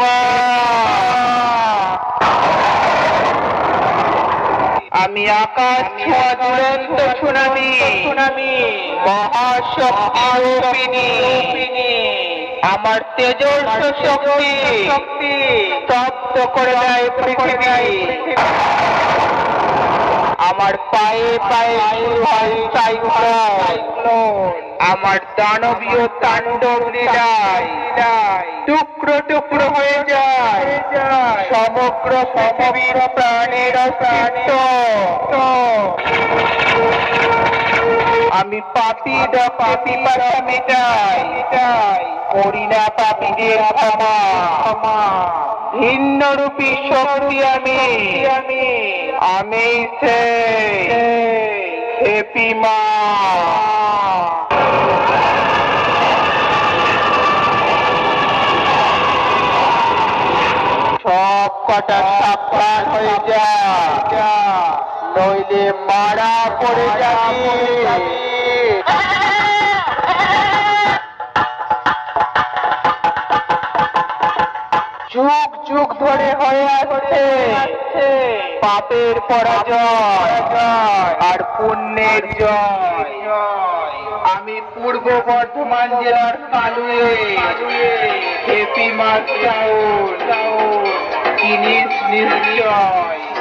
মা আমি আকাশ ছোঁয়া দুরন্ত সুনামি সুনামি। মহাশক্তি আমার তেজস্ব শক্তি শক্তি স্তব্ধ করে দেয় পৃথিবী। আমার পায়ে পায়ে আমার দানবীয় তাণ্ডব টুকরো টুকরো হয়ে যায়। সমগ্র পৃথিবীর প্রাণের আমি পাপি দা পাপি পাশা মেটাই। করি না পাপীদের ক্ষমা। ভিন্ন রূপী শক্তি আমি আমি। আমি সে হেপি মা সব কটা সাবধান হয়ে যা নইলে মারা পড়ে যাবি যুগ যুগ ধরে হয়ে আসছে। পাপের পরাজয় আর পুণ্যের জয়। আমি পূর্ব বর্ধমান জেলার কালুয়ে হেপি মাছ চাউল নিশ্চয়।